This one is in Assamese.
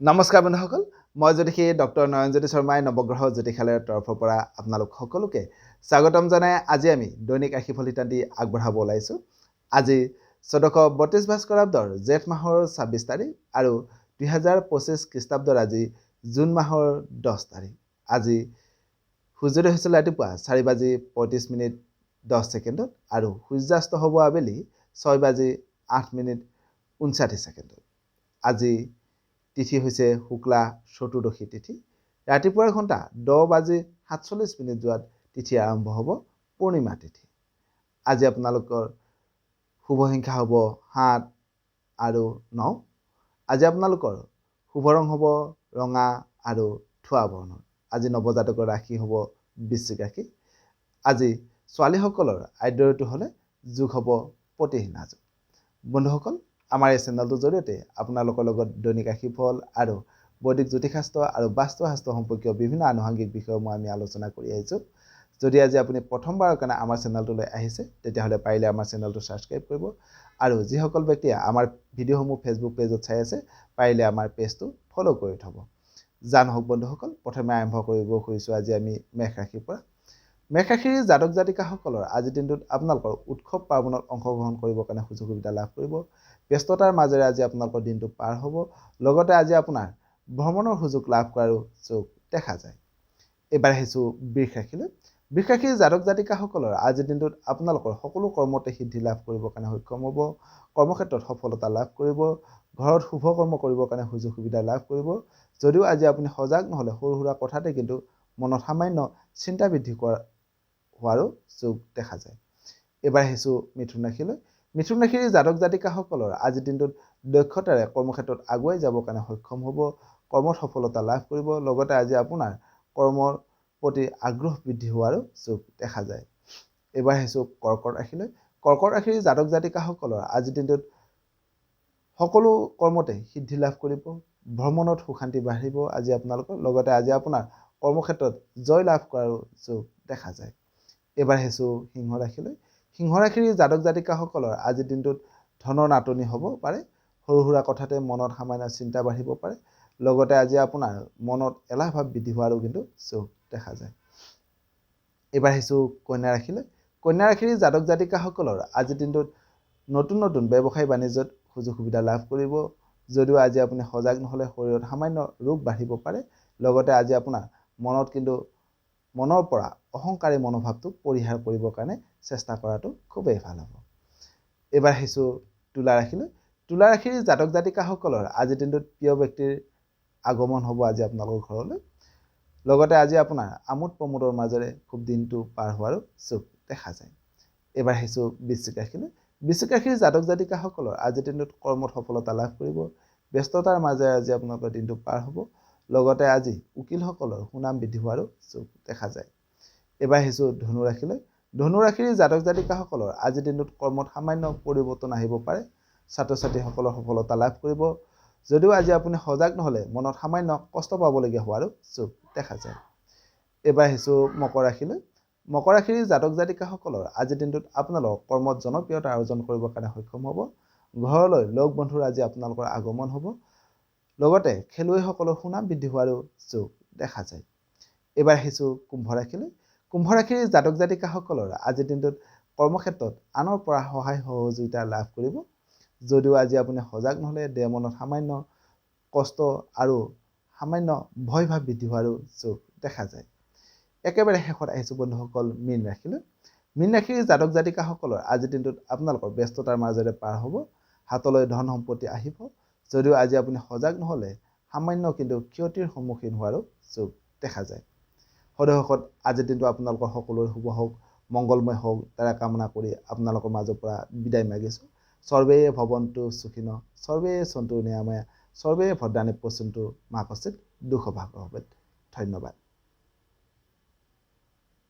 নমস্কাৰ বন্ধুসকল মই জ্যোতিষী ডক্টৰ নয়নজ্যোতি শৰ্মাই নৱগ্ৰহ জ্যোতিষালয়ৰ তৰফৰ পৰা আপোনালোক সকলোকে স্বাগতম জনাই আজি আমি দৈনিক ৰাশিফল ইত্যাদি আগবঢ়াব ওলাইছোঁ। আজি চৈধ্যশ বত্ৰিছ ভাস্কৰাব্দৰ জেঠ মাহৰ ছাব্বিছ তাৰিখ আৰু দুহেজাৰ পঁচিছ খ্ৰীষ্টাব্দৰ আজি জুন মাহৰ দহ তাৰিখ। আজি সূৰ্যোদয় হৈছিল ৰাতিপুৱা চাৰি বাজি পঁয়ত্ৰিছ মিনিট দহ ছেকেণ্ডত আৰু সূৰ্যাস্ত হ'ব আবেলি ছয় বাজি আঠ মিনিট ঊনষাঠি ছেকেণ্ডত। আজি তিথি হৈছে শুক্লা চতুৰ্দশী তিথি। ৰাতিপুৱাৰ ঘণ্টা দহ বাজি সাতচল্লিছ মিনিট যোৱাত তিথি আৰম্ভ হ'ব পূৰ্ণিমা তিথি। আজি আপোনালোকৰ শুভ সংখ্যা হ'ব সাত আৰু ন। আজি আপোনালোকৰ শুভ ৰং হ'ব ৰঙা আৰু থোৱা বৰ্ণৰ আজি নৱজাতকৰ ৰাশি হ'ব বৃশ্চিক ৰাশি আজি ছোৱালীসকলৰ আদ্য হ'লে যোগ হ'ব প্ৰতিহীনা যোগ। বন্ধুসকল আমাৰ এই চেনেলটোৰ জৰিয়তে আপোনালোকৰ লগত দৈনিক ৰাশিফল আৰু বৈদিক জ্যোতিষাস্ত্ৰ আৰু বাস্তুশাস্ত্ৰ সম্পৰ্কীয় বিভিন্ন আনুষংগিক বিষয়সমূহ আমি আলোচনা কৰি আহিছোঁ। যদি আজি আপুনি প্ৰথমবাৰৰ কাৰণে আমাৰ চেনেলটোলৈ আহিছে তেতিয়াহ'লে পাৰিলে আমাৰ চেনেলটো ছাবস্ক্ৰাইব কৰিব আৰু যিসকল ব্যক্তিয়ে আমাৰ ভিডিঅ'সমূহ ফেচবুক পেজত চাই আছে পাৰিলে আমাৰ পেজটো ফ'ল' কৰি থ'ব জান হওক বন্ধুসকল প্ৰথমে আৰম্ভ কৰিব খুজিছোঁ আজি আমি মেষ ৰাশিৰ পৰা। মেষ ৰাশিৰ জাতক জাতিকাসকলৰ আজিৰ দিনটোত আপোনালোকৰ উৎসৱ পাৰ্বণত অংশগ্ৰহণ কৰিবৰ কাৰণে সুযোগ সুবিধা লাভ কৰিব। ব্যস্ততাৰ মাজেৰে আজি আপোনালোকৰ দিনটো পাৰ হ'ব। লগতে আজি আপোনাৰ ভ্ৰমণৰ সুযোগ লাভ কৰাৰো যোগ দেখা যায়। এইবাৰ আহিছোঁ বৃষ ৰাশিলৈ বৃষ ৰাশিৰ জাতক জাতিকাসকলৰ আজিৰ দিনটোত আপোনালোকৰ সকলো কৰ্মতে সিদ্ধি লাভ কৰিবৰ কাৰণে সক্ষম হ'ব। কৰ্মক্ষেত্ৰত সফলতা লাভ কৰিব। ঘৰত শুভ কৰ্ম কৰিবৰ কাৰণে সুযোগ সুবিধা লাভ কৰিব। যদিও আজি আপুনি সজাগ নহ'লে সৰু সুৰা কথাতে কিন্তু মনত সামান্য চিন্তা বৃদ্ধি কৰা হোৱাৰো যোগ দেখা যায়। এইবাৰ আহিছোঁ মিথুন ৰাশিলৈ মিথুন ৰাশিৰ জাতক জাতিকাসকলৰ আজিৰ দিনটোত দক্ষতাৰে কৰ্মক্ষেত্ৰত আগুৱাই যাবৰ কাৰণে সক্ষম হ'ব কৰ্মত সফলতা লাভ কৰিব লগতে আজি আপোনাৰ কৰ্মৰ প্ৰতি আগ্ৰহ বৃদ্ধি হোৱাৰো যোগ দেখা যায়। এইবাৰ আহিছোঁ কৰ্কট ৰাশিলৈ কৰ্কট ৰাশিৰ জাতক জাতিকাসকলৰ আজিৰ দিনটোত সকলো কৰ্মতে সিদ্ধি লাভ কৰিব ভ্ৰমণত সুশান্তি বাঢ়িব আজি আপোনালোকৰ লগতে আজি আপোনাৰ কৰ্মক্ষেত্ৰত জয় লাভ কৰাৰো যোগ দেখা যায়। এইবাৰ আহিছোঁ সিংহ ৰাশিলৈ সিংহ ৰাশিৰ জাতক জাতিকাসকলৰ আজিৰ দিনটোত ধনৰ নাটনি হ'ব পাৰে। সৰু সুৰা কথাতে মনত সামান্য চিন্তা বাঢ়িব পাৰে। লগতে আজি আপোনাৰ মনত এলাহ ভাৱ বৃদ্ধি হোৱাৰো কিন্তু যোগ দেখা যায়। এইবাৰ আহিছোঁ কন্যা ৰাশিলৈ কন্যা ৰাশিৰ জাতক জাতিকাসকলৰ আজিৰ দিনটোত নতুন নতুন ব্যৱসায় বাণিজ্যত সুযোগ সুবিধা লাভ কৰিব। যদিও আজি আপুনি সজাগ নহ'লে শৰীৰত সামান্য ৰোগ বাঢ়িব পাৰে। লগতে আজি আপোনাৰ মনত কিন্তু মনৰ পৰা অহংকাৰী মনোভাৱটো পৰিহাৰ কৰিবৰ কাৰণে চেষ্টা কৰাটো খুবেই ভাল হ'ব। এইবাৰ আহিছোঁ তুলা ৰাশিলৈ তুলা ৰাশিৰ জাতক জাতিকাসকলৰ আজিৰ দিনটোত প্ৰিয় ব্যক্তিৰ আগমন হ'ব আজি আপোনালোকৰ ঘৰলৈ। লগতে আজি আপোনাৰ আমোদ প্ৰমোদৰ মাজেৰে খুব দিনটো পাৰ হোৱাৰো চুক দেখা যায়। এইবাৰ আহিছোঁ বৃশ্চিক ৰাশিলৈ বৃশ্চিক ৰাশিৰ জাতক জাতিকাসকলৰ আজিৰ দিনটোত কৰ্মত সফলতা লাভ কৰিব ব্যস্ততাৰ মাজেৰে আজি আপোনালোকৰ দিনটো পাৰ হ'ব। লগতে আজি উকিলসকলৰ সুনাম বৃদ্ধি হোৱাৰো চুক দেখা যায়। এইবাৰ আহিছোঁ ধনু ৰাশিলৈ। ধনু ৰাশিৰ জাতক জাতিকাসকলৰ আজিৰ দিনটোত কৰ্মত সামান্য পৰিৱৰ্তন আহিব পাৰে। ছাত্ৰ ছাত্ৰীসকলৰ সফলতা লাভ কৰিব। যদিও আজি আপুনি সজাগ নহ'লে মনত সামান্য কষ্ট পাবলগীয়া হোৱাৰো যোগ দেখা যায়। এইবাৰ আহিছোঁ মকৰ ৰাশিলৈ। মকৰ ৰাশিৰ জাতক জাতিকাসকলৰ আজিৰ দিনটোত আপোনালোক কৰ্মত জনপ্ৰিয়তা অৰ্জন কৰিবৰ কাৰণে সক্ষম হ'ব। ঘৰলৈ লগ বন্ধুৰ আজি আপোনালোকৰ আগমন হ'ব। লগতে খেলুৱৈসকলৰ সুনাম বৃদ্ধি হোৱাৰো যোগ দেখা যায়। এইবাৰ আহিছোঁ কুম্ভ ৰাশিলৈ কুম্ভ ৰাশিৰ জাতক জাতিকাসকলৰ আজিৰ দিনটোত কৰ্মক্ষেত্ৰত আনৰ পৰা সহায় সহযোগিতা লাভ কৰিব। যদিও আজি আপুনি সজাগ নহ'লে দেহ মনত সামান্য কষ্ট আৰু সামান্য ভয় ভাৱ বৃদ্ধি হোৱাৰো যোগ দেখা যায়। একেবাৰে শেষত আহিছোঁ বন্ধুসকল মীন ৰাশিলৈ। মীন ৰাশিৰ জাতক জাতিকাসকলৰ আজিৰ দিনটোত আপোনালোকৰ ব্যস্ততাৰ মাজেৰে পাৰ হ'ব। হাতলৈ ধন সম্পত্তি আহিব। যদিও আজি আপুনি সজাগ নহ'লে সামান্য কিন্তু ক্ষতিৰ সন্মুখীন হোৱাৰো যোগ দেখা যায়। সদৌ আজিৰ দিনটো আপোনালোকৰ সকলোৰে শুভ হওক মংগলময় হওক তাৰে কামনা কৰি আপোনালোকৰ মাজৰ পৰা বিদায় মাগিছোঁ। সৰ্বে ভৱন্তু সুখীন সৰ্বে সন্তু নিৰাময়া সৰ্বে ভদ্ৰাণী পচন্তু মা কচিত দুখ ভাগ ধন্যবাদ।